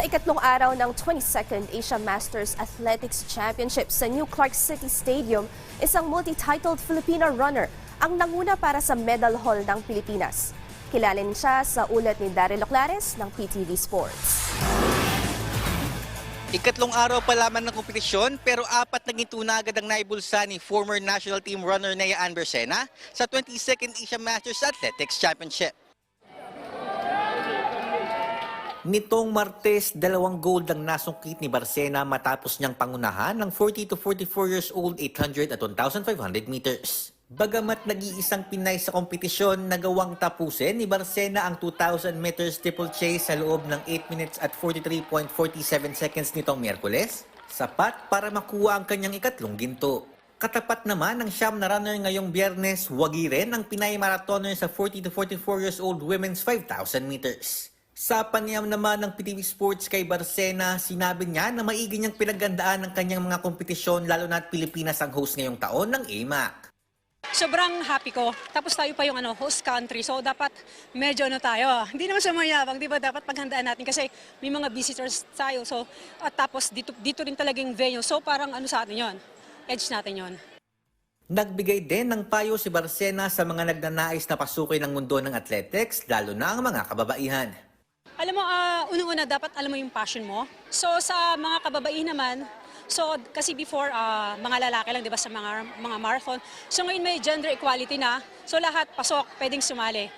Sa ikatlong araw ng 22nd Asia Masters Athletics Championship sa New Clark City Stadium, isang multi-titled Filipino runner ang nanguna para sa medal haul ng Pilipinas. Kilalin siya sa ulat ni Daryl Oclares ng PTV Sports. Ikatlong araw pa lamang ng kompetisyon pero apat na ginto na agad ang naibulsa ni former national team runner Nea Ann Bersena sa 22nd Asia Masters Athletics Championship. Nitong Martes, dalawang gold ang nasungkit ni Barsena matapos niyang pangunahan ng 40 to 44 years old 800 at 1,500 meters. Bagamat nag-iisang Pinay sa kompetisyon, nagawang tapusin ni Barsena ang 2,000 meters triple chase sa loob ng 8 minutes at 43.47 seconds nitong Miyerkules, sapat para makuha ang kanyang ikatlong ginto. Katapat naman ng siyam na runner ngayong biyernes, wagi rin ang Pinay marathoner sa 40 to 44 years old women's 5,000 meters. Sa panayam naman ng PTV Sports kay Barsena, sinabi niya na maigi niyang pinagandaan ng kanyang mga kompetisyon lalo na at Pilipinas ang host ngayong taon ng AMAC. Sobrang happy ko. Tapos tayo pa yung ano, host country. So dapat medyo ano tayo. ah. Hindi naman sa mayabang, di ba? Dapat paghandaan natin kasi may mga visitors tayo. So at tapos dito dito rin talagang venue. So parang ano sa atin 'yon. Edge natin 'yon. Nagbigay din ng payo si Barsena sa mga nagnanais na pasukin ng mundo ng athletics, lalo na ang mga kababaihan. Alam mo, ah, unang-una dapat alam mo yung passion mo. So sa mga kababaihan naman, so kasi before ah, mga lalaki lang 'di ba sa mga mga marathon. So ngayon may gender equality na. So lahat pasok, pwedeng sumali.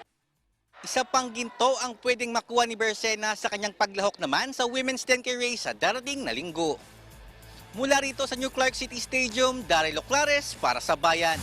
Isa pang ginto ang pwedeng makuha ni Bersena sa kanyang paglahok naman sa Women's 10K race sa darating na linggo. Mula rito sa New Clark City Stadium, Daryl Oclares para sa Bayan.